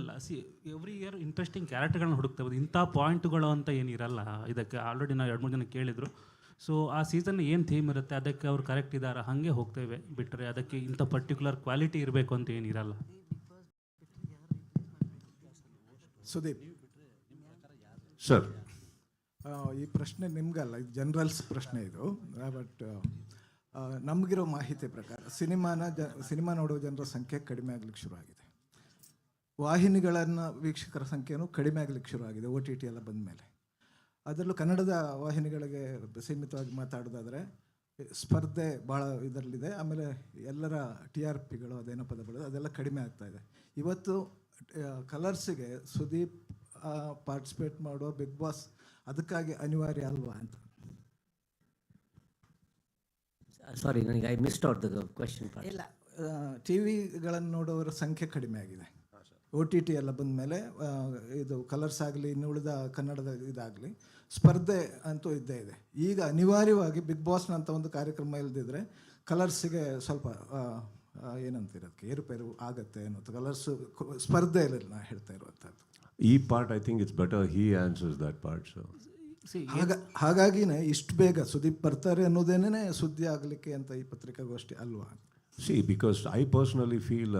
ಇಲ್ಲ see every year interesting ಕ್ಯಾರೆಕ್ಟರ್ಗಳನ್ನ ಹುಡುಕ್ತಾ ಇಂಥ ಪಾಯಿಂಟ್ಗಳು ಅಂತ ಏನಿರಲ್ಲ ಇದಕ್ಕೆ ಆಲ್ರೆಡಿ ನಾವು ಎರಡು ಮೂರು ಜನ ಕೇಳಿದರು. ಸೊ ಆ ಸೀಸನ್ ಏನು ಥೀಮ್ ಇರುತ್ತೆ ಅದಕ್ಕೆ ಅವ್ರು ಕರೆಕ್ಟ್ ಇದ್ದಾರೆ ಹಾಗೆ ಹೋಗ್ತೇವೆ ಬಿಟ್ಟರೆ ಅದಕ್ಕೆ ಇಂಥ ಪರ್ಟಿಕ್ಯುಲರ್ ಕ್ವಾಲಿಟಿ ಇರಬೇಕು ಅಂತ ಏನಿರಲ್ಲ. ಸುದೀಪ್. ಸರ್ ಈ ಪ್ರಶ್ನೆ ನಿಮಗಲ್ಲ ಇದು ಜನರಲ್ಸ್ ಪ್ರಶ್ನೆ ಇದು. ಬಟ್ ನಮಗಿರೋ ಮಾಹಿತಿ ಪ್ರಕಾರ ಸಿನಿಮಾನ ಜ ಸಿನಿಮಾ ನೋಡುವ ಜನರ ಸಂಖ್ಯೆ ಕಡಿಮೆ ಆಗ್ಲಿಕ್ಕೆ ಶುರುವಾಗಿದೆ. ವಾಹಿನಿಗಳನ್ನು ವೀಕ್ಷಕರ ಸಂಖ್ಯೆನೂ ಕಡಿಮೆ ಆಗ್ಲಿಕ್ಕೆ ಶುರುವಾಗಿದೆ ಒ ಟಿ ಟಿ ಎಲ್ಲ ಬಂದ ಮೇಲೆ ಅದರಲ್ಲೂ ಕನ್ನಡದ ವಾಹಿನಿಗಳಿಗೆ ಸೀಮಿತವಾಗಿ ಮಾತಾಡೋದಾದರೆ ಸ್ಪರ್ಧೆ ಭಾಳ ಇದರಲ್ಲಿದೆ ಆಮೇಲೆ ಎಲ್ಲರ ಟಿ ಆರ್ ಪಿಗಳು ಅದೇನೋ ಪದಗಳು ಅದೆಲ್ಲ ಕಡಿಮೆ ಆಗ್ತಾ ಇದೆ. ಇವತ್ತು ಕಲರ್ಸಿಗೆ ಸುದೀಪ್ ಪಾರ್ಟಿಸಿಪೇಟ್ ಮಾಡೋ ಬಿಗ್ ಬಾಸ್ ಅದಕ್ಕಾಗಿ ಅನಿವಾರ್ಯ ಅಲ್ವಾ ಅಂತ. ಸಾರಿ ನನಗೆ I missed out the question ಇಲ್ಲ ಟಿ ವಿಗಳನ್ನು ನೋಡೋವರ ಸಂಖ್ಯೆ ಕಡಿಮೆ ಆಗಿದೆ. ಒ ಟಿ ಟಿ ಎಲ್ಲ ಬಂದ ಮೇಲೆ ಇದು ಕಲರ್ಸ್ ಆಗಲಿ ಇನ್ನು ಉಳಿದ ಕನ್ನಡದ ಇದಾಗಲಿ ಸ್ಪರ್ಧೆ ಅಂತೂ ಇದ್ದೇ ಇದೆ. ಈಗ ಅನಿವಾರ್ಯವಾಗಿ ಬಿಗ್ ಬಾಸ್ನಂಥ ಒಂದು ಕಾರ್ಯಕ್ರಮ ಇಲ್ಲದಿದ್ದರೆ ಕಲರ್ಸಿಗೆ ಸ್ವಲ್ಪ ಏನಂತೀರ ಅದಕ್ಕೆ ಏರುಪೇರು ಆಗುತ್ತೆ ಅನ್ನೋದು ಕಲರ್ಸ್ ಸ್ಪರ್ಧೆಯಲ್ಲಿ ನಾ ಹೇಳ್ತಾ ಇರುವಂಥದ್ದು. ಈ part I think it's better he answers that part so see ಹಾಗ ಹಾಗಾಗಿನೇ ಇಷ್ಟು ಬೇಗ ಸುದೀಪ್ ಬರ್ತಾರೆ ಅನ್ನೋದೇನೇ ಸುದ್ದಿ ಆಗಲಿಕ್ಕೆ ಅಂತ ಈ ಪತ್ರಿಕಾಗೋಷ್ಠಿ ಅಲ್ವಾ? See because I personally feel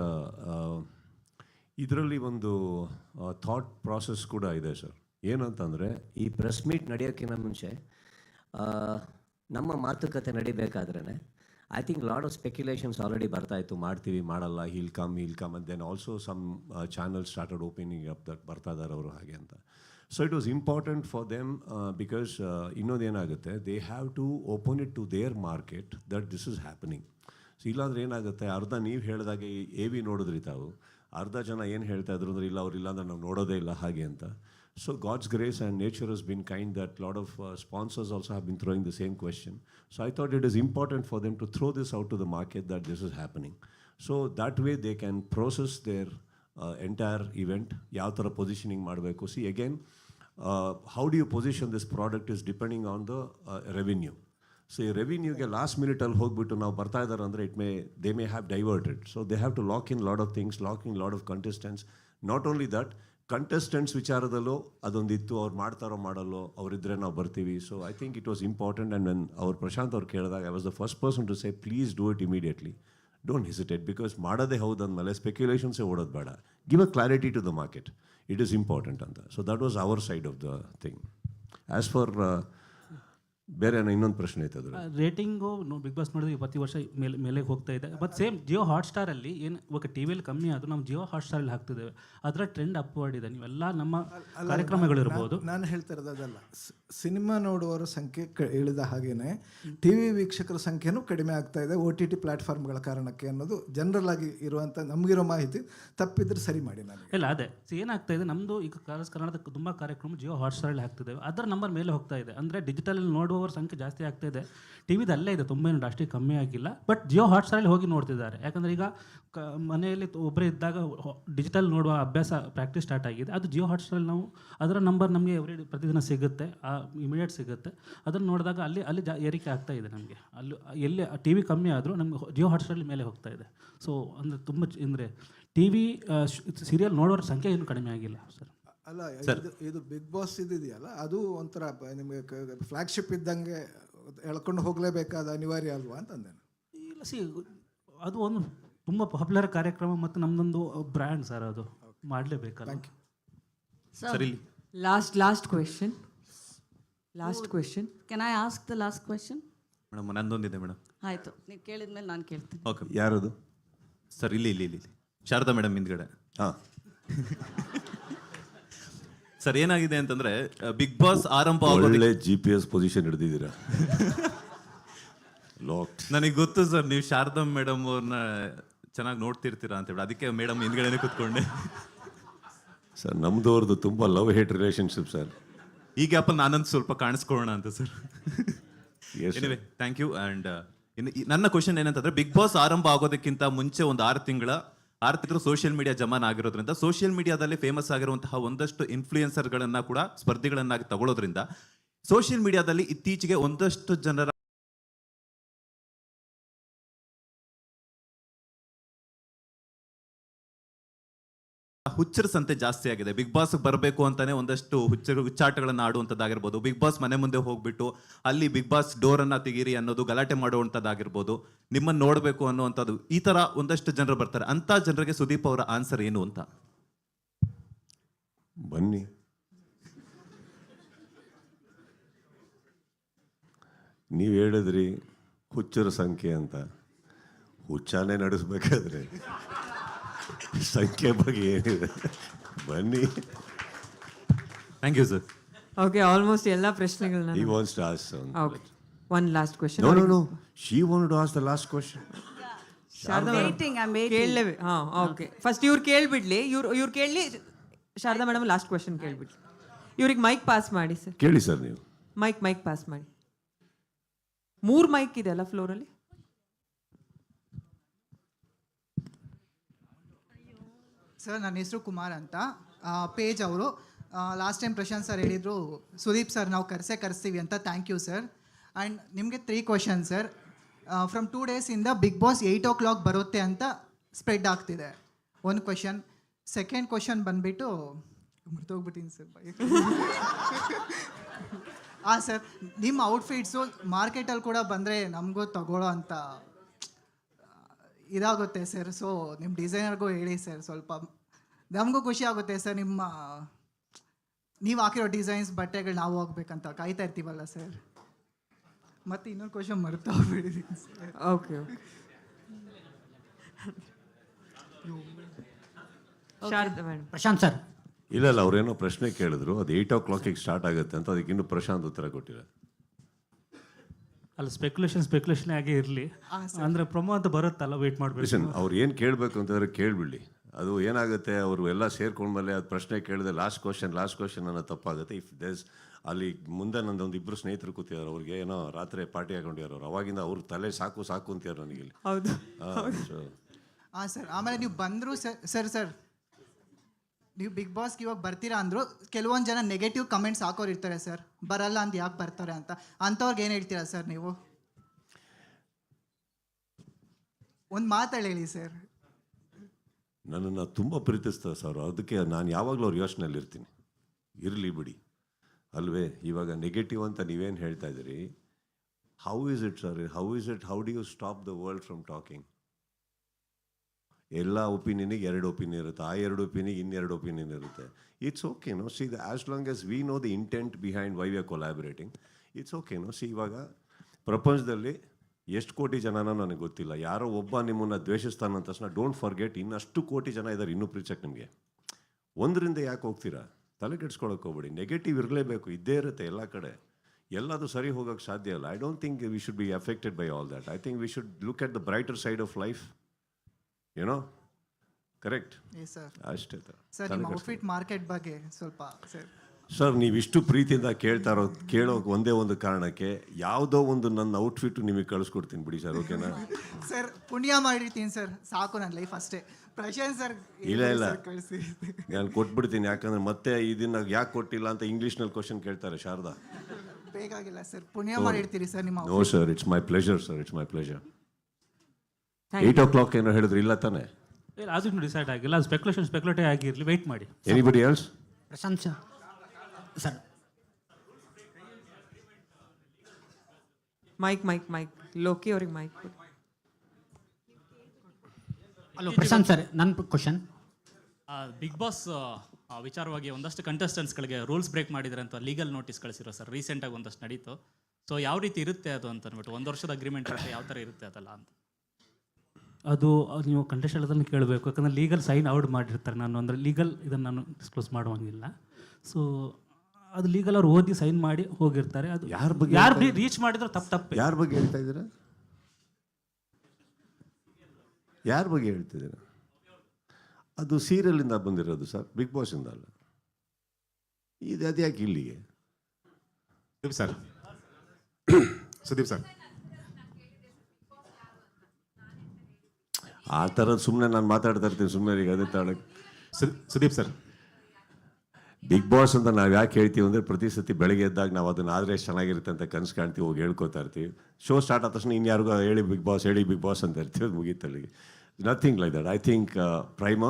ಇದರಲ್ಲಿ ಒಂದು ಥಾಟ್ ಪ್ರಾಸೆಸ್ ಕೂಡ ಇದೆ ಸರ್. ಏನಂತಂದರೆ, ಈ ಪ್ರೆಸ್ ಮೀಟ್ ನಡೆಯೋಕ್ಕಿಂತ ಮುಂಚೆ ನಮ್ಮ ಮಾತುಕತೆ ನಡಿಬೇಕಾದ್ರೇ I think lot of speculations already ಬರ್ತಾ ಇತ್ತು. ಮಾಡ್ತೀವಿ, ಮಾಡಲ್ಲ he'll come he'll come and then also some channel started opening up that ಬರ್ತಾ ಇದ್ದಾರೆ ಅವರು ಹಾಗೆ ಅಂತ. So it was important for them because ಇನ್ನೊಂದೇನಾಗುತ್ತೆ they have to open it to their market that this is happening so ಇಲ್ಲಾಂದ್ರೆ ಏನಾಗುತ್ತೆ, ಅರ್ಧ ನೀವು ಹೇಳಿದಾಗೆ ಎ ವಿ ನೋಡಿದ್ರಿ ತಾವು. ಅರ್ಧ ಜನ ಏನು ಹೇಳ್ತಾ ಇದ್ರು ಅಂದ್ರೆ ಇಲ್ಲ ಅವ್ರು ಇಲ್ಲ ಅಂದ್ರೆ ನಾವು ನೋಡೋದೇ ಇಲ್ಲ ಹಾಗೆ ಅಂತ so God's grace and nature has been kind that lot of uh, sponsors also have been throwing the same question. So I thought it is important for them to throw this out to the market that this is happening. So that way they can process their uh, entire event. ಯಾವ ಥರ positioning ಮಾಡಬೇಕು see again how do you position this product is depending on the revenue so ಈ ರೆವಿನ್ಯೂಗೆ last ಮಿನಿಟಲ್ಲಿ ಹೋಗ್ಬಿಟ್ಟು ನಾವು ಬರ್ತಾ ಇದ್ದಾರೆ ಅಂದರೆ it may they may have diverted so they have to lock in lot of things lock in lot of contestants not only that contestants ವಿಚಾರದಲ್ಲೂ ಅದೊಂದಿತ್ತು, ಅವ್ರು ಮಾಡ್ತಾರೋ ಮಾಡಲ್ಲೋ ಅವರಿದ್ದರೆ ನಾವು ಬರ್ತೀವಿ. So I think it was important and when ಅವ್ರು ಪ್ರಶಾಂತ್ ಅವ್ರು ಕೇಳಿದಾಗ I was the first person to say please do it immediately don't hesitate because ಮಾಡೋದೇ ಹೌದು ಅಂದಮೇಲೆ ಸ್ಪೆಕ್ಯುಲೇಷನ್ಸೇ ಓಡೋದು ಬೇಡ. Give a clarity to the market it is important ಅಂತ. So that was our side of the thing as far ಬೇರೆ ಏನೋ ಇನ್ನೊಂದು ಪ್ರಶ್ನೆ ಐತೆ ಅದ್ರ ರೇಟಿಂಗು ಬಿಗ್ ಬಾಸ್ ನೋಡಿದ್ರೆ ಪ್ರತಿ ವರ್ಷ ಮೇಲೆ ಮೇಲೆ ಹೋಗ್ತಾ ಇದೆ. ಬಟ್ ಸೇಮ್ ಜಿಯೋ ಹಾಟ್ಸ್ಟಾರಲ್ಲಿ ಏನು ಇವಾಗ ಟಿ ವಿಯಲ್ಲಿ ಕಮ್ಮಿ ಆದರೂ ನಾವು ಜಿಯೋ ಹಾಟ್ಸ್ಟಾರಲ್ಲಿ ಹಾಕ್ತಿದ್ದೇವೆ. ಅದರ ಟ್ರೆಂಡ್ ಅಪ್ವರ್ಡ್ ಇದೆ ನೀವೆಲ್ಲ ನಮ್ಮ ಕಾರ್ಯಕ್ರಮಗಳಿರ್ಬೋದು. ನಾನು ಹೇಳ್ತಾ ಇರೋದು ಅದಲ್ಲ. ಸಿನಿಮಾ ನೋಡುವವರ ಸಂಖ್ಯೆ ಕ ಇಳಿದ ಹಾಗೇನೆ ಟಿ ವಿ ವೀಕ್ಷಕರ ಸಂಖ್ಯೆನೂ ಕಡಿಮೆ ಆಗ್ತಾ ಇದೆ. ಒ ಟಿ ಟಿ ಪ್ಲಾಟ್ಫಾರ್ಮ್ಗಳ ಕಾರಣಕ್ಕೆ ಅನ್ನೋದು ಜನರಲ್ ಆಗಿ ಇರುವಂಥ ನಮಗಿರೋ ಮಾಹಿತಿ ತಪ್ಪಿದ್ರೆ ಸರಿ ಮಾಡಿ ನಾನು. ಇಲ್ಲ ಅದೇ. ಸೊ ಏನಾಗ್ತಾ ಇದೆ ನಮ್ಮದು ಈಗ ಕರ್ನಾಟಕ ತುಂಬ ಕಾರ್ಯಕ್ರಮ ಜಿಯೋ ಹಾಟ್ಸ್ಟಾರಲ್ಲಿ ಹಾಕ್ತಿದ್ದೇವೆ. ಅದರ ನಂಬರ್ ಮೇಲೆ ಹೋಗ್ತಾ ಇದೆ. ಅಂದರೆ ಡಿಜಿಟಲಲ್ಲಿ ನೋಡುವವರ ಸಂಖ್ಯೆ ಜಾಸ್ತಿ ಆಗ್ತಾ ಇದೆ. ಟಿ ವಿದು ಅಲ್ಲೇ ಇದೆ, ತುಂಬ ಏನು ಅಷ್ಟೇ ಕಮ್ಮಿ ಆಗಿಲ್ಲ. ಬಟ್ ಜಿಯೋ ಹಾಟ್ಸ್ಟಾರಲ್ಲಿ ಹೋಗಿ ನೋಡ್ತಿದ್ದಾರೆ. ಯಾಕಂದರೆ ಈಗ ಕ, ಮನೆಯಲ್ಲಿ ಒಬ್ಬರೇ ಇದ್ದಾಗ ಡಿಜಿಟಲ್ ನೋಡುವ ಅಭ್ಯಾಸ ಪ್ರಾಕ್ಟೀಸ್ ಸ್ಟಾರ್ಟ್ ಆಗಿದೆ. ಅದು ಜಿಯೋ ಹಾಟ್ಸ್ಟಾರಲ್ಲಿ ನಾವು, ಅದರ ನಂಬರ್ ನಮಗೆ ಎವ್ರಿ ಪ್ರತಿದಿನ ಸಿಗುತ್ತೆ, ಆ ಇಮಿಡಿಯೇಟ್ ಸಿಗುತ್ತೆ. ಅದನ್ನು ನೋಡಿದಾಗ ಅಲ್ಲಿ ಅಲ್ಲಿ ಜಾ, ಏರಿಕೆ ಆಗ್ತಾ ಇದೆ ನಮಗೆ. ಅಲ್ಲಿ, ಎಲ್ಲಿ ಟಿ ವಿ ಕಮ್ಮಿ ಆದರೂ ನಮಗೆ ಜಿಯೋ ಹಾಟ್ಸ್ಟಾರಲ್ಲಿ ಮೇಲೆ ಹೋಗ್ತಾ ಇದೆ. ಸೊ ಅಂದರೆ ತುಂಬ ಅಂದರೆ ಟಿ ವಿ ಸೀರಿಯಲ್ ನೋಡೋರ ಸಂಖ್ಯೆ ಏನು ಕಡಿಮೆ ಆಗಿಲ್ಲ ಸರ್ ಅಲ್ಲ ಇದು ಇದು ಬಿಗ್ ಬಾಸ್ ಇದೆಯಲ್ಲ ಅದು ಒಂಥರ ನಿಮಗೆ ಫ್ಲಾಗ್ಶಿಪ್ ಇದ್ದಂಗೆ ಎಳ್ಕೊಂಡು ಹೋಗಲೇಬೇಕಾದ ಅನಿವಾರ್ಯ ಅಲ್ವಾ ಅಂತಂದೆ ನಾನು. ಇಲ್ಲ ಸಿ ಅದು ಒಂದು ತುಂಬ ಪಾಪ್ಯುಲರ್ ಕಾರ್ಯಕ್ರಮ ಮತ್ತು ನಮ್ಮದೊಂದು ಬ್ರ್ಯಾಂಡ್ ಸರ್ ಅದು. ಮಾಡಲೇಬೇಕಲ್ಲ. ಸರ್ ಇಲ್ಲಿ. Last last question last question can I ask the last question madam ನಂದೊಂದಿದೆ madam. ಆಯಿತು ನೀವು ಕೇಳಿದ್ಮೇಲೆ ನಾನು ಕೇಳ್ತೀನಿ. ಓಕೆ ಯಾರದು? ಸರ್ ಇಲ್ಲಿ ಇಲ್ಲಿ ಇಲ್ಲಿ. ಶಾರದಾ ಮೇಡಮ್ ಹಿಂದ್ಗಡೆ. ಹಾಂ. ಸರ್ ಏನಾಗಿದೆ ಅಂತಂದ್ರೆ ಬಿಗ್ ಬಾಸ್ ಆರಂಭ ಆಗೋದಕ್ಕೆ ಒಳ್ಳೆ ಜಿ ಪಿ ಎಸ್ ಪೊಸಿಷನ್ ಹಿಡಿದಿದ್ದೀರಾ? ಲಾಕ್ ನನಗೆ ಗೊತ್ತು ಸರ್ ನೀವು ಶಾರದಾ ಮೇಡಮ್ ಅವ್ರನ್ನ ಚೆನ್ನಾಗಿ ನೋಡ್ತಿರ್ತೀರಾ ಅಂತ ಹೇಳಿ. ಅದಕ್ಕೆ ಮೇಡಮ್ ಹಿಂದ್ಗಡೆನೆ ಕೂತ್ಕೊಂಡೆ. ಸರ್ ನಮ್ದವ್ರದ್ದು ತುಂಬ ಲವ್ ಹೇಟ್ ರಿಲೇಶನ್ಶಿಪ್ ಸರ್. ಈ ಗ್ಯಾಪಲ್ಲಿ ನಾನಂತ ಸ್ವಲ್ಪ ಕಾಣಿಸ್ಕೊಳ್ಳೋಣ ಅಂತ sir. Yes, sir. Anyway thank you and ನನ್ನ ಕ್ವಶನ್ ಏನಂತಂದ್ರೆ ಬಿಗ್ ಬಾಸ್ ಆರಂಭ ಆಗೋದಕ್ಕಿಂತ ಮುಂಚೆ ಒಂದು ಆರು ತಿಂಗಳ ಆರು ತಿಂಗಳು ಸೋಷಿಯಲ್ ಮೀಡಿಯಾ ಜಮಾನ್ ಆಗಿರೋದ್ರಿಂದ ಸೋಷಿಯಲ್ ಮೀಡಿಯಾದಲ್ಲಿ ಫೇಮಸ್ ಆಗಿರುವಂತಹ ಒಂದಷ್ಟು ಇನ್ಫ್ಲೂಯೆನ್ಸರ್ಗಳನ್ನ ಕೂಡ ಸ್ಪರ್ಧಿಗಳನ್ನಾಗಿ ತಗೊಳ್ಳೋದ್ರಿಂದ ಸೋಷಿಯಲ್ ಮೀಡಿಯಾದಲ್ಲಿ ಇತ್ತೀಚೆಗೆ ಒಂದಷ್ಟು ಜನರ ಹುಚ್ಚರ ಸಂತೆ ಜಾಸ್ತಿ ಆಗಿದೆ. ಬಿಗ್ ಬಾಸ್ ಬರಬೇಕು ಅಂತಾನೆ ಒಂದಷ್ಟು ಹುಚ್ಚರು ಹುಚ್ಚಾಟಗಳನ್ನ ಆಡುವಂಥದ್ದಾಗಿರ್ಬೋದು. ಬಿಗ್ ಬಾಸ್ ಮನೆ ಮುಂದೆ ಹೋಗ್ಬಿಟ್ಟು ಅಲ್ಲಿ ಬಿಗ್ ಬಾಸ್ ಡೋರ್ ಅನ್ನ ತೆಗೀರಿ ಅನ್ನೋದು ಗಲಾಟೆ ಮಾಡುವಂಥದ್ದಾಗಿರ್ಬೋದು. ನಿಮ್ಮನ್ನ ನೋಡಬೇಕು ಅನ್ನುವಂಥದ್ದು. ಈ ತರ ಒಂದಷ್ಟು ಜನರು ಬರ್ತಾರೆ. ಅಂಥ ಜನರಿಗೆ ಸುದೀಪ್ ಅವರ ಆನ್ಸರ್ ಏನು ಅಂತ? ಬನ್ನಿ. ನೀವು ಹೇಳಿದ್ರಿ ಹುಚ್ಚರ ಸಂಖ್ಯೆ ಅಂತ. ಹುಚ್ಚಾನೆ ನಡೆಸ್ಬೇಕಾದ್ರೆ. ಸಂಖ್ಯೆ ಬಗ್ಗೆ ಏನಿದೆ ಬನ್ನಿ. Thank you sir okay almost ಎಲ್ಲ ಪ್ರಶ್ನೆಗಳನ್ನ ಈ wants to ask okay one last question no no no she want to ask the last question Sharada madam Waiting, I'm waiting. ಕೇಳಲೇ ಹಾ ಓಕೆ ಫಸ್ಟ್ ಇವ್ರು ಕೇಳ್ಬಿಡ್ಲಿ. ಇವ್ರು ಇವ್ರು ಕೇಳಲಿ. ಶಾರದಾ ಮೇಡಮ್ ಲಾಸ್ಟ್ ಕ್ವೆಶನ್ ಕೇಳ್ಬಿಡ್ಲಿ. ಇವ್ರಿಗೆ ಮೈಕ್ ಪಾಸ್ ಮಾಡಿ ಸರ್ ಕೇಳಿ ಸರ್ ನೀವು. ಮೈಕ್ ಮೈಕ್ ಪಾಸ್ ಮಾಡಿ. ಮೂರು ಮೈಕ್ ಇದೆ ಅಲ್ಲ? ಫ್ಲೋರಲ್ಲಿ ಸರ್, ನನ್ನ ಹೆಸರು ಕುಮಾರ್ ಅಂತ. ಪೇಜ್ ಅವರು. ಲಾಸ್ಟ್ ಟೈಮ್ ಪ್ರಶಾಂತ್ ಸರ್ ಹೇಳಿದರು, ಸುದೀಪ್ ಸರ್, ನಾವು ಕರೆಸೇ ಕರೆಸ್ತೀವಿ ಅಂತ. ಥ್ಯಾಂಕ್ ಯು ಸರ್ ಆ್ಯಂಡ್ ನಿಮಗೆ three question sir from two ಡೇಸಿಂದ big boss eight o'clock ಬರುತ್ತೆ ಅಂತ ಸ್ಪ್ರೆಡ್ ಆಗ್ತಿದೆ. ಒಂದು ಕ್ವಶನ್ ಸೆಕೆಂಡ್ ಕ್ವಶನ್ ಬಂದುಬಿಟ್ಟು ಮರ್ತೋಗ್ಬಿಟ್ಟಿನಿ ಸರ್ ಹಾಂ ಸರ್ ನಿಮ್ಮ ಔಟ್ಫಿಟ್ಸು ಮಾರ್ಕೆಟಲ್ಲಿ ಕೂಡ ಬಂದರೆ ನಮಗೂ ತಗೊಳ್ಳೋ ಅಂತ ಇದಾಗುತ್ತೆ ಸರ್ ಸೊ ನಿಮ್ಮ ಡಿಸೈನರ್ಗೂ ಹೇಳಿ ಸರ್ ಸ್ವಲ್ಪ. ನಮಗೂ ಖುಷಿ ಆಗುತ್ತೆ ಸರ್ ನಿಮ್ಮ ನೀವು ಹಾಕಿರೋ ಡಿಸೈನ್ಸ್ ಬಟ್ಟೆಗಳು ನಾವು ಹೋಗ್ಬೇಕಂತ ಕಾಯ್ತಾ ಇರ್ತೀವಲ್ಲ ಸರ್ ಮತ್ತೆ ಇನ್ನೊಂದು ಕ್ವಶನ್ ಮರ್ತಾ ಹೋಗ್ಬಿಡಿದೀನಿ ಸರ್ ಓಕೆ ಪ್ರಶಾಂತ್ ಸರ್ ಇಲ್ಲ ಇಲ್ಲ ಅವ್ರೇನೋ ಪ್ರಶ್ನೆ ಕೇಳಿದ್ರು. ಅದು ಏಯ್ಟ್ ಓ ಕ್ಲಾಕಿಗೆ ಸ್ಟಾರ್ಟ್ ಆಗುತ್ತೆ ಅಂತ ಅದಕ್ಕೆ ಇನ್ನೂ ಪ್ರಶಾಂತ್ ಉತ್ತರ ಕೊಟ್ಟಿಲ್ಲ. ಅಲ್ಲಿ ಸ್ಪೆಕ್ಯುಲೇಷನ್ ಸ್ಪೆಕ್ಯುಲೇಷನ್ ಆಗೇ ಇರಲಿ. ಅಂದರೆ ಪ್ರೊಮೋ ಅಂತ ಬರುತ್ತಲ್ಲ ವೇಟ್ ಮಾಡಬೇಕು. ಲಿಸನ್ ಅವ್ರು ಏನು ಕೇಳಬೇಕು ಅಂತಂದ್ರೆ ಕೇಳಿಬಿಡ್ಲಿ ಅದು ಏನಾಗುತ್ತೆ ಅವರು ಎಲ್ಲ ಸೇರ್ಕೊಂಡ್ಮೇಲೆ ಅದು ಪ್ರಶ್ನೆ ಕೇಳಿದೆ ಲಾಸ್ಟ್ ಕ್ವಶನ್ ಲಾಸ್ಟ್ ಕ್ವಶನ್ ಅನ್ನೋ ತಪ್ಪಾಗುತ್ತೆ. ಇಫ್ ದೇಸ್ ಅಲ್ಲಿ ಮುಂದೆ ನಂದು ಒಂದು ಇಬ್ಬರು ಸ್ನೇಹಿತರು ಕೂತಿದ್ದಾರೆ ಅವ್ರಿಗೆ ಏನೋ ರಾತ್ರಿ ಪಾರ್ಟಿ ಹಾಕೊಂಡಿದ್ದಾರೆ ಅವ್ರು. ಅವಾಗಿಂದ ಅವ್ರ ತಲೆ ಸಾಕು ಸಾಕು ಅಂತಿದ್ದಾರೆ ನನಗೆ ಇಲ್ಲಿ. ಹೌದು. ಹಾಂ ಸರ್ ಆಮೇಲೆ ನೀವು ಬಂದರೂ ಸರ್ ಸರ್ ಸರ್ ನೀವು ಬಿಗ್ ಬಾಸ್ಗೆ ಇವಾಗ ಬರ್ತೀರಾ ಅಂದರು ಕೆಲವೊಂದು ಜನ ನೆಗೆಟಿವ್ ಕಮೆಂಟ್ಸ್ ಹಾಕೋರು ಇರ್ತಾರೆ ಸರ್ ಬರಲ್ಲ ಅಂತ ಯಾಕೆ ಬರ್ತಾರೆ ಅಂತ. ಅಂಥವ್ರಿಗೆ ಏನು ಹೇಳ್ತೀರಾ ಸರ್ ನೀವು? ಒಂದು ಮಾತು ಹೇಳಿ ಸರ್ ನನ್ನನ್ನು ತುಂಬ ಪ್ರೀತಿಸ್ತಾರೆ ಸರ್ ಅದಕ್ಕೆ ನಾನು ಯಾವಾಗಲೂ ಅವ್ರ ಯೋಚನೆಯಲ್ಲಿ ಇರ್ತೀನಿ. ಇರಲಿ ಬಿಡಿ. ಅಲ್ವೇ, ಇವಾಗ ನೆಗೆಟಿವ್ ಅಂತ ನೀವೇನು ಹೇಳ್ತಾ ಇದ್ದೀರಿ? How is it sir how is it how do you stop the world from talking ಎಲ್ಲ ಒಪಿನಿಯನಿಗೆ ಎರಡು ಒಪಿನಿಯನ್ ಇರುತ್ತೆ. ಆ ಎರಡು ಒಪಿನಿಯನ್ಗೆ ಇನ್ನೆರಡು ಒಪಿನಿಯನ್ ಇರುತ್ತೆ. It's okay no see as long as we know the intent behind why we are collaborating it's okay no see ಇವಾಗ ಪ್ರಪಂಚದಲ್ಲಿ ಎಷ್ಟು ಕೋಟಿ ಜನನ ನನಗೆ ಗೊತ್ತಿಲ್ಲ. ಯಾರೋ ಒಬ್ಬ ನಿಮ್ಮನ್ನು ದ್ವೇಷಿಸ್ತಾನ ತಕ್ಷಣ ಡೋಂಟ್ ಫರ್ಗೆಟ್ ಇನ್ನಷ್ಟು ಕೋಟಿ ಜನ ಇದ್ದಾರೆ ಇನ್ನೂ ಪ್ರೀಚಕ್ಕೆ ನಿಮಗೆ. ಒಂದರಿಂದ ಯಾಕೆ ಹೋಗ್ತೀರಾ? ತಲೆ ಕೆಡ್ಸ್ಕೊಳಕ್ಕೆ ಹೋಗ್ಬೇಡಿ. ನೆಗೆಟಿವ್ ಇರಲೇಬೇಕು, ಇದ್ದೇ ಇರುತ್ತೆ ಎಲ್ಲ ಕಡೆ. ಎಲ್ಲದೂ ಸರಿ ಹೋಗೋಕ್ಕೆ ಸಾಧ್ಯ ಇಲ್ಲ. I don't think we should be affected by all that I think we should look at the brighter side of life ಏನೋ ಕರೆಕ್ಟ್ ಸರ್ ಅಷ್ಟೇ ಸರ್ ನಿಮ್ಮ ಔಟ್ಫಿಟ್ ಮಾರ್ಕೆಟ್ ಬಗ್ಗೆ ಸ್ವಲ್ಪ ಸರ್ ಸರ್ ನೀವು ಇಷ್ಟು ಪ್ರೀತಿಯಿಂದ ಕೇಳ್ತಾ ಇರೋ ಕೇಳೋ ಒಂದೇ ಒಂದು ಕಾರಣಕ್ಕೆ ಯಾವುದೋ ಒಂದು ನನ್ನ ಔಟ್ಫಿಟ್ ನಿಮಗೆ ಕಳಿಸ್ಕೊಡ್ತೀನಿ ಬಿಡಿ ಸರ್ ಓಕೆನಾ ಸರ್ ಪುಣ್ಯ ಮಾಡಿರ್ತೀನಿ ಸರ್ ಸಾಕು ನನ್ನ ಲೈಫ್ ಅಷ್ಟೇ. ಪ್ರಶಾಂತ್ ಸರ್ ಇಲ್ಲ, ಇಲ್ಲ. ಕಳಿಸಿ. ನಾನು ಕೊಟ್ಬಿಡ್ತೀನಿ ಯಾಕಂದ್ರೆ ಮತ್ತೆ ಇದನ್ನ ಯಾಕೆ ಕೊಟ್ಟಿಲ್ಲ ಅಂತ ಇಂಗ್ಲೀಷ್ನಲ್ಲಿ ಕ್ವಶನ್ ಕೇಳ್ತಾರೆ ಶಾರದಾ. ಬೇಕಾಗಿಲ್ಲ ಸರ್ ಪುಣ್ಯ ಮಾಡಿರ್ತೀರಿ ಸರ್ ನಿಮ್ಮ no sir it's my pleasure sir it's my pleasure eight o'clock ಏನೋ ಹೇಳಿದ್ರು ಇಲ್ಲ ತಾನೆ? ಅದು ಡಿಸೈಡ್ ಆಗಿಲ್ಲ ಅದು ಸ್ಪೆಕ್ಯುಲೇಷನ್ ಸ್ಪೆಕ್ಯುಲೇಟೇ ಆಗಿರಲಿ ವೆಯ್ಟ್ ಮಾಡಿ. Anybody else Prashant sir. Sir. Mic mic mic Loki ಅವ್ರಿಗೆ ಮೈಕ್ ಹಲೋ ಪ್ರಶಾಂತ್ ಸರ್ ನನ್ನ ಕ್ವಶನ್ ಬಿಗ್ ಬಾಸ್ ವಿಚಾರವಾಗಿ ಒಂದಷ್ಟು ಕಂಟೆಸ್ಟೆಂಟ್ಸ್ಗಳಿಗೆ ರೂಲ್ಸ್ ಬ್ರೇಕ್ ಮಾಡಿದ್ರೆ ಅಂತ ಲೀಗಲ್ ನೋಟಿಸ್ ಕಳಿಸಿರೋ ಸರ್ ರೀಸೆಂಟಾಗಿ ಒಂದಷ್ಟು ನಡೀತು. ಸೊ ಯಾವ ರೀತಿ ಇರುತ್ತೆ ಅದು ಅಂತ ಅಂದ್ಬಿಟ್ಟು ಒಂದು ವರ್ಷದ ಅಗ್ರಿಮೆಂಟ್ ಇರುತ್ತೆ ಯಾವ ಥರ ಇರುತ್ತೆ ಅದಲ್ಲ ಅಂತ. ಅದು ನೀವು ಕಂಟೆಸ್ಟಲ್ಲಿ ಕೇಳಬೇಕು. ಯಾಕಂದರೆ ಲೀಗಲ್ ಸೈನ್ ಔಟ್ ಮಾಡಿರ್ತಾರೆ. ನಾನು ಅಂದರೆ ಲೀಗಲ್ ಇದನ್ನು ನಾನು ಡಿಸ್ಕ್ಲೋಸ್ ಮಾಡುವಂಗಿಲ್ಲ. ಸೊ ಅದು ಲೀಗಲ್ ಅವ್ರು ಓದಿ ಸೈನ್ ಮಾಡಿ ಹೋಗಿರ್ತಾರೆ. ಅದು ಯಾರ ಬಗ್ಗೆ ಯಾರು ರೀಚ್ ಮಾಡಿದ್ರೆ ತಪ್ಪು ತಪ್ಪು. ಯಾರ ಬಗ್ಗೆ ಹೇಳ್ತಾ ಇದ್ದೀರಾ? ಯಾರ ಬಗ್ಗೆ ಹೇಳ್ತಿದ್ದೀರಾ ಅದು ಸೀರಿಯಲಿಂದ ಬಂದಿರೋದು ಸರ್ ಬಿಗ್ ಬಾಸಿಂದ ಅಲ್ಲ. ಇದು ಅದ್ಯಾಕೆ ಇಲ್ಲಿಗೆ? ಸುದೀಪ್ ಸರ್. ಸುದೀಪ್ ಸರ್. ಆ ಥರದ್ದು ಸುಮ್ಮನೆ ನಾನು ಮಾತಾಡ್ತಾ ಇರ್ತೀನಿ ಸುಮ್ಮನೆ ಈಗ ಅದೇ ತಾಳಕ್ಕೆ ಸುದೀಪ್ ಸರ್ ಬಿಗ್ ಬಾಸ್ ಅಂತ ನಾವು ಯಾಕೆ ಹೇಳ್ತೀವಿ ಅಂದರೆ ಪ್ರತಿ ಸತಿ ಬೆಳಗ್ಗೆ ಎದ್ದಾಗ ನಾವು ಅದನ್ನ ಆದರೆ ಚೆನ್ನಾಗಿರುತ್ತೆ ಅಂತ ಕನಸು ಕಾಣ್ತೀವಿ ಹೋಗಿ ಹೇಳ್ಕೊತಾ ಇರ್ತೀವಿ ಶೋ ಸ್ಟಾರ್ಟ್ ಆದ ತಕ್ಷಣ ಇನ್ಯಾರಿಗೂ ಹೇಳಿ ಬಿಗ್ ಬಾಸ್ ಹೇಳಿ ಬಿಗ್ ಬಾಸ್ ಅಂತ ಇರ್ತೀವಿ ಅದು ಮುಗೀತಲ್ಲಿಗೆ nothing like that I think prime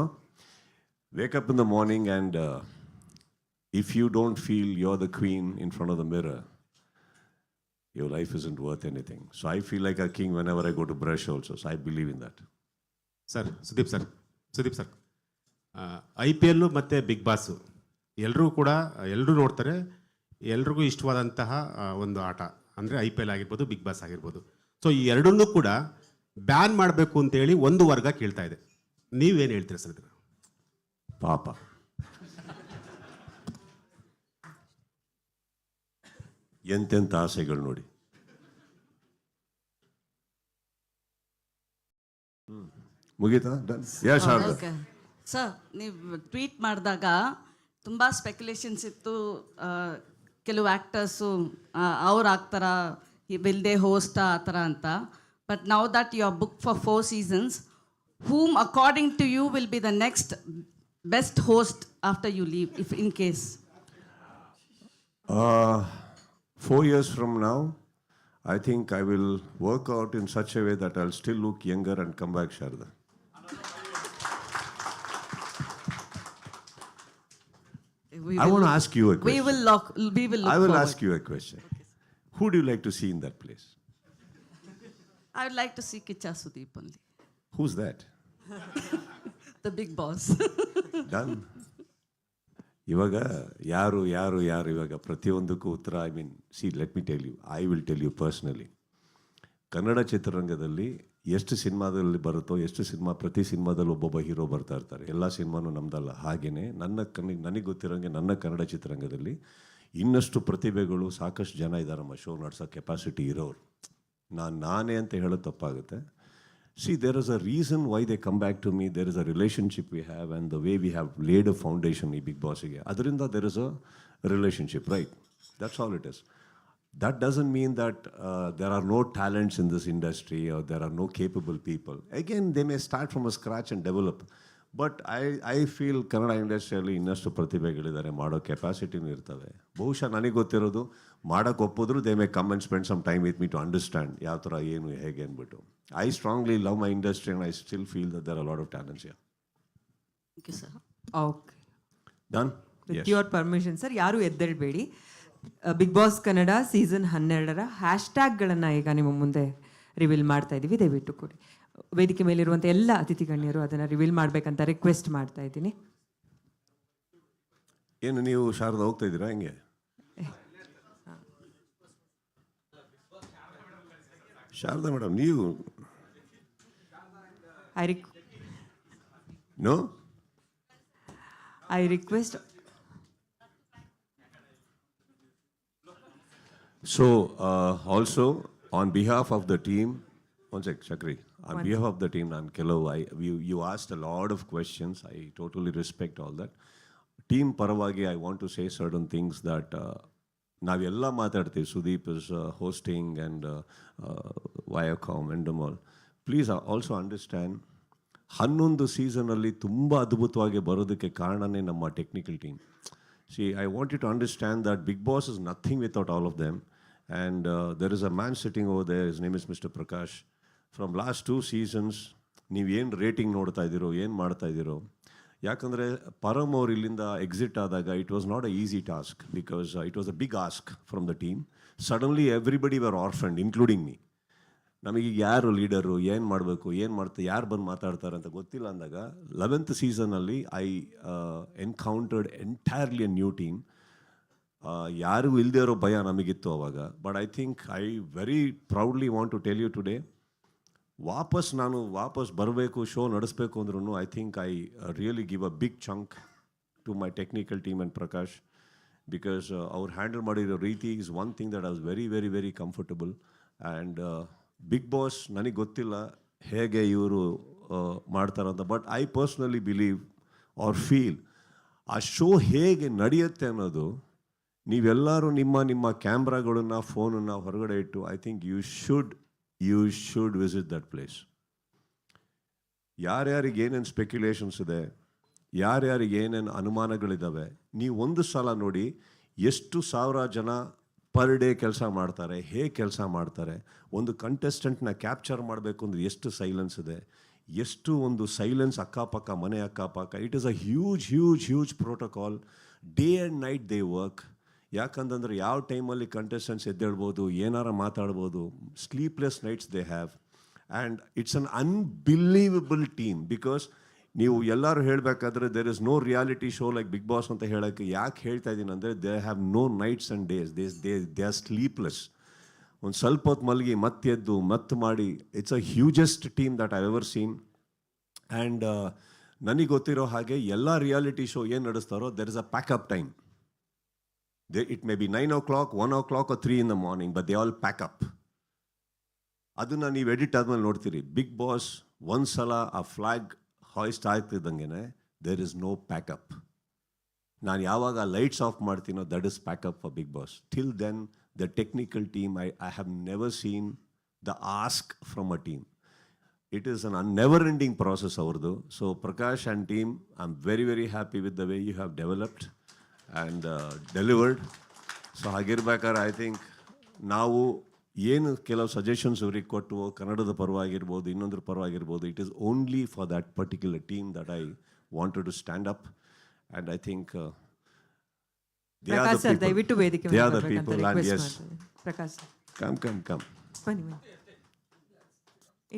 wake up in the morning and if you you feel feel the queen in front the mirror your life your life isn't worth anything. So I feel like a king whenever I go to brush also. So I believe in that. Sir Sudeep sir Sudeep sir I P L ಮತ್ತು big boss ಎಲ್ಲರೂ ಕೂಡ ಎಲ್ಲರೂ ನೋಡ್ತಾರೆ. ಎಲ್ರಿಗೂ ಇಷ್ಟವಾದಂತಹ ಒಂದು ಆಟ. ಅಂದರೆ ಐ ಪಿ ಎಲ್ ಆಗಿರ್ಬೋದು ಬಿಗ್ ಬಾಸ್ ಆಗಿರ್ಬೋದು. ಸೊ ಈ ಎರಡನ್ನೂ ಕೂಡ ಬ್ಯಾನ್ ಮಾಡಬೇಕು ಅಂತೇಳಿ ಒಂದು ವರ್ಗ ಕೇಳ್ತಾ ಇದೆ. ನೀವೇನು ಹೇಳ್ತೀರಾ ಸರ್ ಇದನ್ನು? ಪಾಪ. ಎಂತೆಂಥ ಆಸೆಗಳು ನೋಡಿ. ಹ್ಮ್. ಮುಗೀತಾ done yeah Sharada? Okay. Sir ನೀವು ಟ್ವೀಟ್ ಮಾಡಿದಾಗ ತುಂಬ ಸ್ಪೆಕ್ಯುಲೇಷನ್ಸ್ ಇತ್ತು. ಆ, ಕೆಲವು ಆ್ಯಕ್ಟರ್ಸು ಅವ್ರು ಆಗ್ತಾರ? ವಿಲ್ ದೇ ಹೋಸ್ಟ್ ಆ ಥರ ಅಂತ. But now that you are book for four seasons whom according to you will be the next best host after you leave if in case Uh, four years from now, I think I will work out in such a way that I'll still look younger and come back, Sharda. I want to ask you a We question. will look, we will look I will forward. ask you a question. Who do you like to see in that place? I would like to see Kicha Sudeep only, Who's that? the big boss. Done. ಇವಾಗ Yaru, Yaru, ಯಾರು ಇವಾಗ ಪ್ರತಿಯೊಂದಕ್ಕೂ ಉತ್ತರ I mean see let me tell you I will tell you personally Kannada ಚಿತ್ರರಂಗದಲ್ಲಿ ಎಷ್ಟು ಸಿನಿಮಾದಲ್ಲಿ ಬರುತ್ತೋ, ಎಷ್ಟು ಸಿನಿಮಾ, ಪ್ರತಿ ಸಿನಿಮಾದಲ್ಲಿ ಒಬ್ಬೊಬ್ಬ ಹೀರೋ ಬರ್ತಾ ಇರ್ತಾರೆ. ಎಲ್ಲ ಸಿನಿಮಾನೂ ನಮ್ದಲ್ಲ. ಹಾಗೆಯೇ ನನ್ನ ಕಣ್ಣಿಗೆ ನನಗೆ ಗೊತ್ತಿರೋಂಗೆ ನನ್ನ ಕನ್ನಡ ಚಿತ್ರರಂಗದಲ್ಲಿ ಇನ್ನಷ್ಟು ಪ್ರತಿಭೆಗಳು ಸಾಕಷ್ಟು ಜನ ಇದ್ದಾರಮ್ಮ ಶೋ ನಡೆಸೋ ಕೆಪಾಸಿಟಿ ಇರೋರು. ನಾನು, ನಾನೇ ಅಂತ ಹೇಳೋದು ತಪ್ಪಾಗುತ್ತೆ. See there is a reason why they come back to me there is a relationship we have and the way we have laid a foundation ಈ ಬಿಗ್ ಬಾಸಿಗೆ ಅದರಿಂದ there is a relationship right that's all it is that doesn't mean that uh, there are no talents in this industry or there are no capable people. Again, they may start from a scratch and develop. But I I feel Kannada ಇಂಡಸ್ಟ್ರಿಯಲ್ಲಿ ಇನ್ನಷ್ಟು ಪ್ರತಿಭೆಗಳಿದ್ದಾರೆ. ಮಾಡೋ ಕೆಪಾಸಿಟಿನೂ ಇರ್ತವೆ. ಬಹುಶಃ ನನಗೆ ಗೊತ್ತಿರೋದು ಮಾಡೋಕ್ಕೆ ಒಪ್ಪಿದ್ರು they may come and spend some time with me to understand ಯಾವ ಥರ ಏನು ಹೇಗೆ ಅಂದ್ಬಿಟ್ಟು. I strongly love my industry and I still feel there are lot of talents yeah Thank you, sir. Okay done with your permission sir ಯಾರು ಎದ್ದೇಳಬೇಡಿ. Big boss Kannada season ಹನ್ನೆರಡರ ಹ್ಯಾಶ್ಟ್ಯಾಗ್ಗಳನ್ನು ಈಗ ನಿಮ್ಮ ಮುಂದೆ ರಿವೀಲ್ ಮಾಡ್ತಾ ಇದ್ದೀವಿ ದಯವಿಟ್ಟು ಕೊಡಿ. ವೇದಿಕೆ ಮೇಲಿರುವಂಥ ಎಲ್ಲ ಅತಿಥಿ ಗಣ್ಯರು ಅದನ್ನು ರಿವೀಲ್ ಮಾಡಬೇಕಂತ ರಿಕ್ವೆಸ್ಟ್ ಮಾಡ್ತಾ ಇದ್ದೀನಿ. ಏನು ನೀವು ಶಾರದಾ ಹೋಗ್ತಾ ಇದ್ದೀರಾ? ಹೆಂಗೆ? ಶಾರದಾ ಮೇಡಮ್ ನೀವು? I Rick no I request So, uh, also on behalf of the team, one sec, Shakri. On behalf of the team, ನಾನು ಕೆಲವು I you, you asked a lot of questions. I totally respect all that. Team ಪರವಾಗಿ I want to say certain things that ನಾವೆಲ್ಲ ಮಾತಾಡ್ತೀವಿ Sudeep is hosting and Viacom and all please also understand ಹನ್ನೊಂದು ಸೀಸನಲ್ಲಿ ತುಂಬ ಅದ್ಭುತವಾಗಿ ಬರೋದಕ್ಕೆ ಕಾರಣನೇ ನಮ್ಮ technical team see I want you to understand that Bigg Boss is nothing without all of them And there is a man sitting over there his name is mister Prakash from last two seasons ನೀವು ಏನು rating ನೋಡ್ತಾ ಇದ್ದೀರೋ, ಏನು ಮಾಡ್ತಾ ಇದ್ದೀರೋ, ಯಾಕಂದರೆ ಪರಮ್ ಅವ್ರು ಇಲ್ಲಿಂದ ಎಕ್ಸಿಟ್ ಆದಾಗ it was not a easy task because it was a big ask from the team suddenly everybody were orphaned including me ನಮಗೆ ಯಾರು ಲೀಡರು ಏನು ಮಾಡಬೇಕು, ಏನು ಮಾಡ್ತಾ, ಯಾರು ಬಂದು ಮಾತಾಡ್ತಾರೆ ಅಂತ ಗೊತ್ತಿಲ್ಲ ಅಂದಾಗ ಲೆವೆಂತ್ ಸೀಸನಲ್ಲಿ I encountered entirely a new team ಯಾರಿಗೂ ಇಲ್ಲದೇ ಇರೋ ಭಯ ನಮಗಿತ್ತು ಅವಾಗ. But I think I very proudly want to tell you today ವಾಪಸ್ ನಾನು ವಾಪಸ್ ಬರಬೇಕು ಶೋ ನಡೆಸಬೇಕು ಅಂದ್ರೂ I think I really give a big chunk to my technical team and Prakash because ಅವ್ರು ಹ್ಯಾಂಡಲ್ ಮಾಡಿರೋ ರೀತಿ is one thing that was very very very comfortable and Bigg Boss ನನಗೆ ಗೊತ್ತಿಲ್ಲ ಹೇಗೆ ಇವರು ಮಾಡ್ತಾರಂತ but I personally believe or feel ಆ show ಹೇಗೆ ನಡೆಯುತ್ತೆ ಅನ್ನೋದು ನೀವೆಲ್ಲರೂ ನಿಮ್ಮ ನಿಮ್ಮ ಕ್ಯಾಮ್ರಾಗಳನ್ನು, ಫೋನನ್ನು ಹೊರಗಡೆ ಇಟ್ಟು I think you should you should visit that place ಯಾರ್ಯಾರಿಗೆ ಏನೇನು ಸ್ಪೆಕ್ಯುಲೇಷನ್ಸ್ ಇದೆ, ಯಾರ್ಯಾರಿಗೆ ಏನೇನು ಅನುಮಾನಗಳಿದ್ದಾವೆ ನೀವು ಒಂದು ಸಲ ನೋಡಿ ಎಷ್ಟು ಸಾವಿರ ಜನ ಪರ್ ಡೇ ಕೆಲಸ ಮಾಡ್ತಾರೆ, ಹೇಗೆ ಕೆಲಸ ಮಾಡ್ತಾರೆ, ಒಂದು ಕಂಟೆಸ್ಟೆಂಟ್ನ ಕ್ಯಾಪ್ಚರ್ ಮಾಡಬೇಕು ಅಂದರೆ ಎಷ್ಟು ಸೈಲೆನ್ಸ್ ಇದೆ, ಎಷ್ಟು ಒಂದು ಸೈಲೆನ್ಸ್ ಅಕ್ಕಪಕ್ಕ, ಮನೆ ಅಕ್ಕಪಕ್ಕ it is a huge huge huge protocol day and night they work ಯಾಕಂತಂದ್ರೆ ಯಾವ ಟೈಮಲ್ಲಿ ಕಂಟೆಸ್ಟೆಂಟ್ಸ್ ಎದ್ದೇಳ್ಬೋದು, ಏನಾರ ಮಾತಾಡ್ಬೋದು sleepless nights they have and it's un unbelievable team because ನೀವು ಎಲ್ಲರೂ ಹೇಳಬೇಕಾದ್ರೆ there is no reality show like Bigg Boss ಅಂತ ಹೇಳೋಕ್ಕೆ ಯಾಕೆ ಹೇಳ್ತಾ ಇದ್ದೀನಿ ಅಂದರೆ they have no nights and days they they they are sleepless ಒಂದು ಸ್ವಲ್ಪ ಹೊತ್ತು ಮಲಗಿ, ಮತ್ತೆ ಎದ್ದು, ಮತ್ತೆ ಮಾಡಿ it's a hugest team that I ever seen and ನನಗೆ ಗೊತ್ತಿರೋ ಹಾಗೆ ಎಲ್ಲ ರಿಯಾಲಿಟಿ ಶೋ ಏನು ನಡೆಸ್ತಾರೋ there is a pack up time they it may be nine o'clock one o'clock three in the morning but they all pack up ಅದನ್ನು ನೀವು edit ಆದ್ಮೇಲೆ ನೋಡ್ತೀರಿ. Big boss ಒಂದು ಸಲ ಆ flag hoist ಆಗ್ತಿದ್ದಂಗೆ there is no pack up ನಾನು ಯಾವಾಗ lights off ಮಾಡ್ತೀನೋ that is pack up for big boss till then the technical team I I have never seen the ask from a team it is an never ending process ಅವ್ರದ್ದು so Prakash and team I am very very happy with the way you have developed and delivered so ಹಾಗಿರ್ಬೇಕಾದ್ರೆ I think ನಾವು ಏನು ಕೆಲವು suggestions ಅವ್ರಿಗೆ ಕೊಟ್ಟು ಕನ್ನಡದ ಪರವಾಗಿರ್ಬೋದು ಇನ್ನೊಂದ್ರ ಪರವಾಗಿರ್ಬೋದು it is only for that particular team that I wanted to stand up and I think Prakash sir ದಯವಿಟ್ಟು ವೇದಿಕೆ ದೇ ಮೇಲೆ ಆರ್ ದ ಬರ್ಬೇಕಂತ ಪೀಪಲ್ ಆ್ಯಂಡ್ request ಎಸ್ ಮಾಡ್ತೀನಿ. Prakash sir. Come come come ಬನ್ನಿ ಬನ್ನಿ.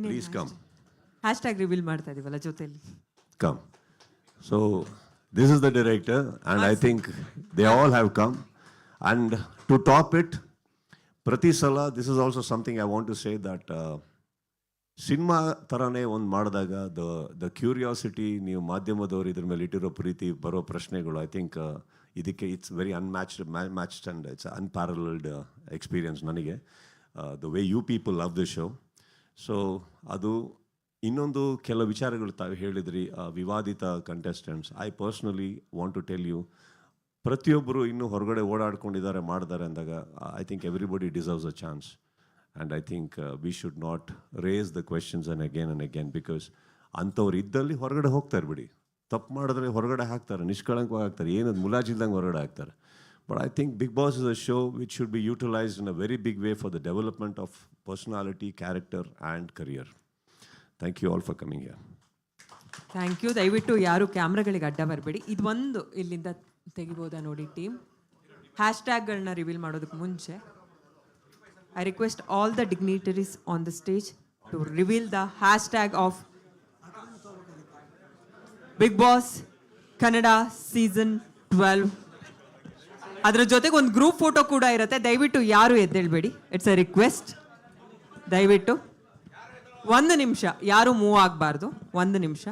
Please come hashtag reveal ಮಾಡ್ತಾ ಇದೀವಲ್ಲ ಜೊತೆಲಿ come. So this is the director, and I think they all have come. And to top it, ಪ್ರತಿ ಸಲ this is also something I want to that that uh, cinema ಥರನೇ ಒಂದು ಮಾಡಿದಾಗ the the curiosity ನೀವು ಮಾಧ್ಯಮದವರು ಇದ್ರ ಮೇಲೆ ಇಟ್ಟಿರೋ ಪ್ರೀತಿ ಬರೋ ಪ್ರಶ್ನೆಗಳು ಐ ಥಿಂಕ್ ಇದಕ್ಕೆ it's very unmatched matched and it's unparalleled experience ನನಗೆ. The way you people love the show so ಅದು ಇನ್ನೊಂದು ಕೆಲವು ವಿಚಾರಗಳು ತಾವು ಹೇಳಿದ್ರಿ ವಿವಾದಿತ contestants I personally want to tell you ಪ್ರತಿಯೊಬ್ಬರು ಇನ್ನೂ ಹೊರಗಡೆ ಓಡಾಡ್ಕೊಂಡಿದ್ದಾರೆ ಮಾಡಿದ್ದಾರೆ ಅಂದಾಗ I think everybody deserves a chance and I think we should not raise the questions on again and again because ಅಂಥವ್ರು ಇದ್ದಲ್ಲಿ ಹೊರಗಡೆ ಹೋಗ್ತಾರೆ ಬಿಡಿ. ತಪ್ಪು ಮಾಡಿದ್ರೆ ಹೊರಗಡೆ ಹಾಕ್ತಾರೆ, ನಿಷ್ಕಳಂಕವಾಗಿ ಹಾಕ್ತಾರೆ, ಏನದು ಮುಲಾಜಿಲ್ದಂಗೆ ಹೊರಗಡೆ ಹಾಕ್ತಾರೆ. But I think big boss is a show which should be utilised in a very big way for the development of personality character and career thank you all for coming here thank you ದಯವಿಟ್ಟು ಯಾರು ಕ್ಯಾಮ್ರಾಗಳಿಗೆ ಅಡ್ಡ ಬರಬೇಡಿ. ಇದು ಒಂದು ಇಲ್ಲಿಂದ ತೆಗಿಬೋದಾ ನೋಡಿ team. Hash ಟ್ಯಾಗ್ಗಳನ್ನ reveal ಮಾಡೋದಕ್ಕೆ ಮುಂಚೆ I request all the dignitaries on the stage to reveal the hashtag of big boss Kannada season twelve ಅದರ ಜೊತೆಗೆ ಒಂದು ಗ್ರೂಪ್ ಫೋಟೋ ಕೂಡ ಇರುತ್ತೆ. ದಯವಿಟ್ಟು ಯಾರು ಎದ್ದೇಳಬೇಡಿ. ಇಟ್ಸ್ ಅ ರಿಕ್ವೆಸ್ಟ್ ದಯವಿಟ್ಟು. ಒಂದು ನಿಮಿಷ. ಯಾರು ಮೂವ್ ಆಗಬಾರ್ದು? ಒಂದು ನಿಮಿಷ.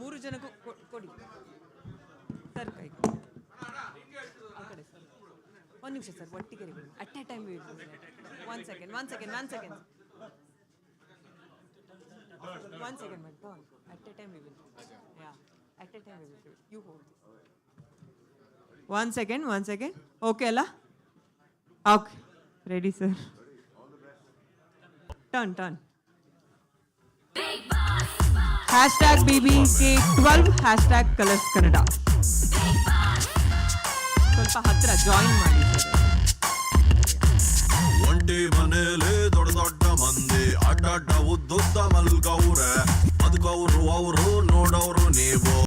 ಮೂರು ಜನಕ್ಕೂ ಕೊಡಿ. ಸರ್, ಕೈ ಒಂದು ನಿಮಿಷ ಸರ್, ಒಟ್ಟಿಗೆ at a time one second one second one second one second but at a time yeah at a time you hold one second one second okay ಅಲ್ಲ okay ready sir B B K twelve hashtag colours ಸ್ವಲ್ಪ ಹತ್ರ join ಮಾಡಿ. ಒಂಟಿ ಮನೇಲಿ ದೊಡ್ಡ ದೊಡ್ಡ ಮಂದಿ ಅಡ್ಡಡ್ಡ ಉದ್ದುದ್ದ ಮಲ್ಗವ್ರೆ. ಅದಕ್ಕವ್ರು ಅವರು ನೋಡವ್ರು ನೀವು.